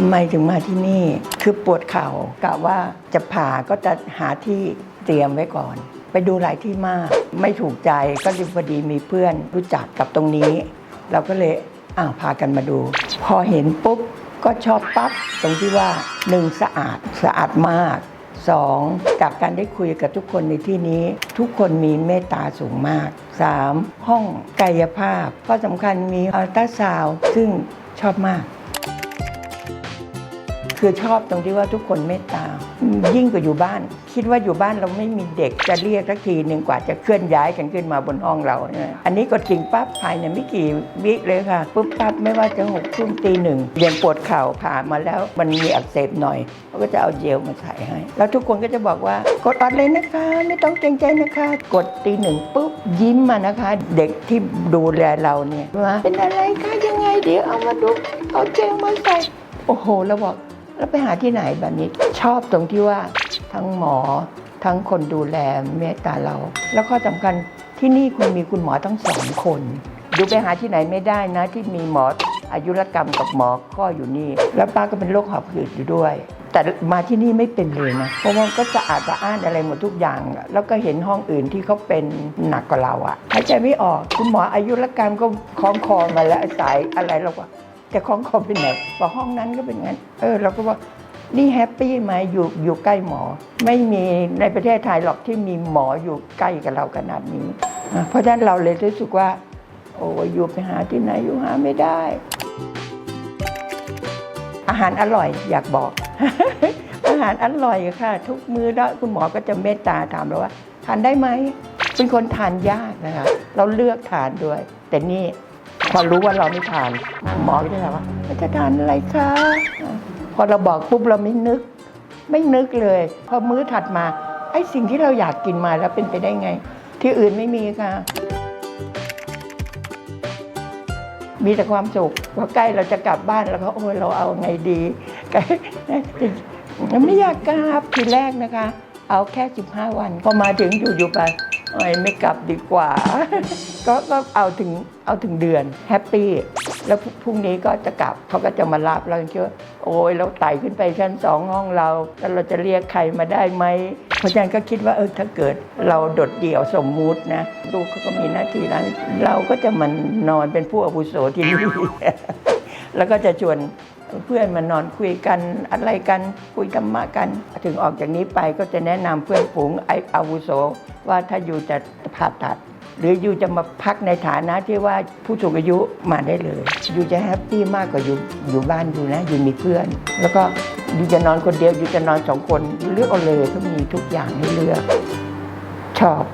ทำไมถึงมาที่นี่ คือปวดเข่ากะว่าจะผ่าก็จะหาที่เตรียมไว้ก่อน ไปดูหลายที่มาก ไม่ถูกใจก็ดีพอดีมีเพื่อนรู้จักกับตรงนี้ เราก็เลยอ้าวพากันมาดู พอเห็นปุ๊บก็ชอบปั๊บตรงที่ว่าหนึ่งสะอาดสะอาดมากสองจากการได้คุยกับทุกคนในที่นี้ ทุกคนมีเมตตาสูงมากสามห้องกายภาพ ก็สำคัญมีอัลตราซาวซึ่งชอบมาก คือชอบตรงที่ว่าทุกคนเมตตา ยิ่งกว่าอยู่บ้าน คิดว่าอยู่บ้านเราไม่มีเด็กจะเรียกสักทีหนึ่งกว่าจะเคลื่อนย้ายกันขึ้นมาบนห้องเราเนี่ยอันนี้ก็จริงปั๊บภายในไม่กี่วิเลยค่ะปุ๊บปั๊บไม่ว่าจะหกทุ่มตีหนึ่งยังปวดเข่าผ่ามาแล้วมันมีอักเสบหน่อยเขาก็จะเอาเจลมาใส่ให้ แล้วทุกคนก็จะบอกว่ากดออดเลยนะคะ ไม่ต้องเกรงใจนะคะ กดตีหนึ่งปุ๊บยิ้มมานะคะ เด็กที่ดูแลเราเนี่ยว่าเป็นอะไรคะยังไงเดี๋ยวเอามาดูเอาเจลมาใส่โอ้โหเราบอก แล้วไปหาที่ไหนแบบนี้ ชอบตรงที่ว่าทั้งหมอทั้งคนดูแลเมตตาเรา แล้วข้อสำคัญที่นี่คุณมีคุณหมอทั้งสองคนดูไปหาที่ไหนไม่ได้นะ ที่มีหมออายุรกรรมกับหมอข้ออยู่นี่ แล้วป้าก็เป็นโรคหอบหืดอยู่ด้วย แต่มาที่นี่ไม่เป็นเลยนะเพราะว่าก็จะอาดสะอ้านอะไรหมดทุกอย่าง แล้วก็เห็นห้องอื่นที่เขาเป็นหนักกว่าเราอะหายใจไม่ออกคุณหมออายุรกรรมก็คล้องคอมาแล้วสายอะไรเราก็ แต่ของเขาเป็นไหนบอกห้องนั้นก็เป็นงั้น เออเราก็ว่านี่แฮปปี้ไหมอยู่อยู่ใกล้หมอ ไม่มีในประเทศไทยหรอกที่มีหมออยู่ใกล้กับเราขนาดนี้ เพราะฉะนั้นเราเลยรู้สึกว่า โอ้ยอยู่ไปหาที่ไหนอยู่หาไม่ได้ อาหารอร่อยอยากบอก อาหารอร่อยค่ะ ทุกมื้อแล้วคุณหมอก็จะเมตตาถามเราว่า ทานได้ไหมเป็นคนทานยากนะคะเราเลือกทานด้วย แต่นี่ พอรู้ว่าเราไม่ทาน หมอก็จะถามว่าจะทานอะไรคะพอเราบอกปุ๊บเราไม่นึก ไม่นึกเลย พอมื้อถัดมาไอ้สิ่งที่เราอยากกินมาแล้วเป็นไปได้ไง ที่อื่นไม่มีค่ะ มีแต่ความสุขพอใกล้เราจะกลับบ้านแล้วก็โอ้ยเราเอาไงดีใกล้ไม่อยากกลับทีแรกนะคะ เอาแค่ 15 วัน พอมาถึงอยู่ๆไป โอ้ยไม่กลับดีกว่า ก็ก็เอาถึงเอาถึงเดือนแฮปปี้แล้วพรุ่งนี้ก็จะกลับเขาก็จะมารับเราเชื่อโอ้ยเราไต่ขึ้นไปชั้นสองห้องเราแล้วเราจะเรียกใครมาได้ไหมเพราะฉะนั้นก็คิดว่าเออถ้าเกิดเราโดดเดี่ยวสมมุตินะลูกเขาก็มีหน้าที่นั้นเราก็จะมานอนเป็นผู้อาวุโสที่นี่แล้วก็จะชวน เพื่อนมานอนคุยกันอะไรกันคุยธรรมะกัน ถึงออกจากนี้ไปก็จะแนะนำเพื่อนฝูงไออาวุโสว่าถ้าอยู่จะผ่าตัด หรืออยู่จะมาพักในฐานะที่ว่าผู้สูงอายุมาได้เลย อยู่จะแฮปปี้มากกว่าอยู่อยู่บ้านอยู่นะอยู่มีเพื่อน แล้วก็อยู่จะนอนคนเดียวอยู่จะนอนสองคนเลือกเอาเลยเขามีทุกอย่างให้เลือก ชอบ